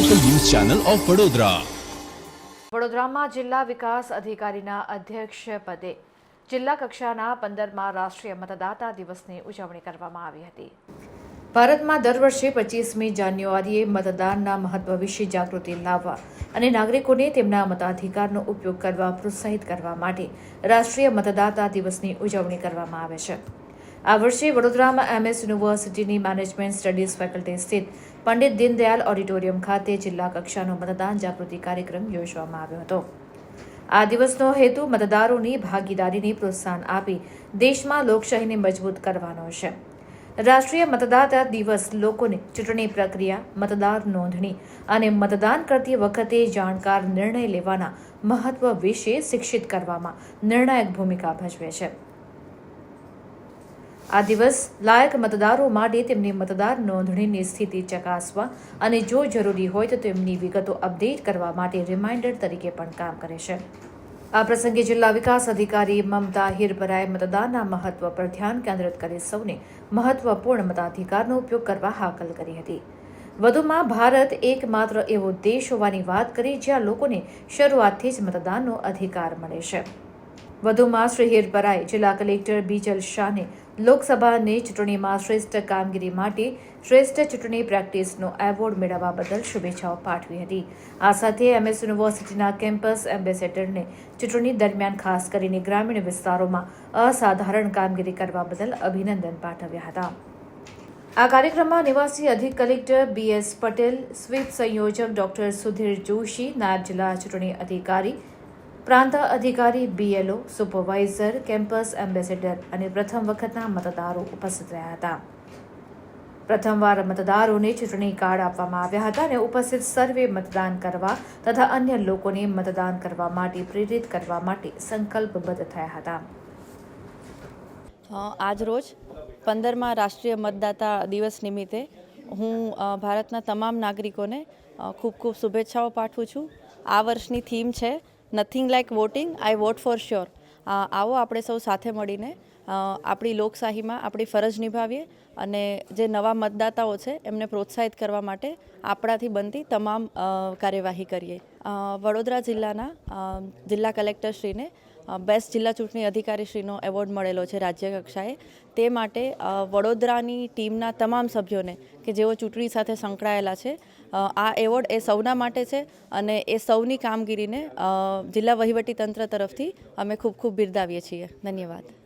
Channel of Vadodara વડોદરામાં જિલ્લા વિકાસ અધિકારીના અધ્યક્ષ પદે જિલ્લા કક્ષાના પંદરમાં રાષ્ટ્રીય મતદાતા દિવસની ઉજવણી કરવામાં આવી હતી. ભારતમાં દર વર્ષે પચીસમી જાન્યુઆરીએ મતદાનના મહત્વ વિશે જાગૃતિ લાવવા અને નાગરિકોને તેમના મતાધિકારનો ઉપયોગ કરવા પ્રોત્સાહિત કરવા માટે રાષ્ટ્રીય મતદાતા દિવસની ઉજવણી કરવામાં આવે છે. આ વર્ષે વડોદરામાં એમએસ યુનિવર્સિટીની મેનેજમેન્ટ સ્ટડીઝ ફેકલ્ટી સ્થિત પંડિત દીનદયાલ ઓડિટોરિયમ ખાતે જિલ્લા કક્ષાનો મતદાન જાગૃતિ કાર્યક્રમ યોજવામાં આવ્યો હતો. આ દિવસનો હેતુ મતદારોની ભાગીદારીને પ્રોત્સાહન આપી દેશમાં લોકશાહીને મજબૂત કરવાનો છે. રાષ્ટ્રીય મતદાતા દિવસ, લોકોને ચૂંટણી પ્રક્રિયા, મતદાર નોંધણી અને મતદાન કરતી વખતે જાણકાર નિર્ણય લેવાના મહત્વ વિશે શિક્ષિત કરવામાં નિર્ણાયક ભૂમિકા ભજવે છે. આ દિવસ લાયક મતદારો માટે તેમની મતદાર નોંધણીની સ્થિતિ ચકાસવા અને જો જરૂરી હોય તો તેમની વિગતો અપડેટ કરવા માટે રિમાઇન્ડર તરીકે પણ કામ કરે છે. આ પ્રસંગે જિલ્લા વિકાસ અધિકારી મમતા હિરપરાએ મતદાનના મહત્વ પર ધ્યાન કેન્દ્રિત કરી સૌને મહત્વપૂર્ણ મતાધિકારનો ઉપયોગ કરવા હાકલ કરી હતી. વધુમાં ભારત એકમાત્ર એવો દેશ હોવાની વાત કરી જ્યાં લોકોને શરૂઆતથી જ મતદાનનો અધિકાર મળે છે. વધુમાં શ્રી હિરપરાએ જિલ્લા કલેક્ટર બીજલ શાહને લોકસભાની ચૂંટણીમાં શ્રેષ્ઠ કામગીરી માટે શ્રેષ્ઠ ચૂંટણી પ્રેક્ટિસનો એવોર્ડ મેળવવા બદલ શુભેચ્છાઓ પાઠવી હતી. આ સાથે એમએસ યુનિવર્સિટીના કેમ્પસ એમ્બેસેડરને ચૂંટણી દરમિયાન ખાસ કરીને ગ્રામીણ વિસ્તારોમાં અસાધારણ કામગીરી કરવા બદલ અભિનંદન પાઠવ્યા હતા. આ કાર્યક્રમમાં નિવાસી અધિક collector B S Patel, SVEEP સંયોજક ડોક્ટર સુધીર જોશી, નાયબ જિલ્લા ચૂંટણી અધિકારી પ્રાંત અધિકારી બીએલઓ સુપરવાઇઝર કેમ્પસ એમ્બેસેડર અને પ્રથમ વખતના મતદારો ઉપસ્થિત રહ્યા હતા. પ્રથમવાર મતદારોને ચૂંટણી કાર્ડ આપવામાં આવ્યા હતા અને ઉપસ્થિત સર્વે મતદાન કરવા તથા અન્ય લોકોને મતદાન કરવા માટે પ્રેરિત કરવા માટે સંકલ્પબદ્ધ થયા હતા. આજ આજરોજ પંદરમાં રાષ્ટ્રીય મતદાતા દિવસ નિમિત્તે હું ભારતના તમામ નાગરિકોને ખૂબ ખૂબ શુભેચ્છાઓ પાઠવું છું. આ વર્ષની થીમ છે nothing like voting I vote for sure આવો આપણે સૌ સાથે મળીને આપણી લોકશાહીમાં આપણી ફરજ નિભાવીએ અને જે નવા મતદાતાઓ છે, એમને પ્રોત્સાહિત કરવા માટે આપણાથી બનતી તમામ કાર્યવાહી કરીએ. વડોદરા જિલ્લાના જિલ્લા કલેક્ટરશ્રીને બેસ્ટ જિલ્લા ચૂંટણી અધિકારીશ્રીનો એવોર્ડ મળેલો છે રાજ્ય કક્ષાએ. તે માટે વડોદરાની ટીમના તમામ સભ્યોને, કે જેઓ ચૂંટણી સાથે સંકળાયેલા છે આ એવોર્ડ એ સૌના માટે છે અને એ સૌની કામગીરીને જિલ્લા વહીવટી તંત્ર તરફથી અમે ખૂબ ખૂબ બિરદાવીએ છીએ. ધન્યવાદ.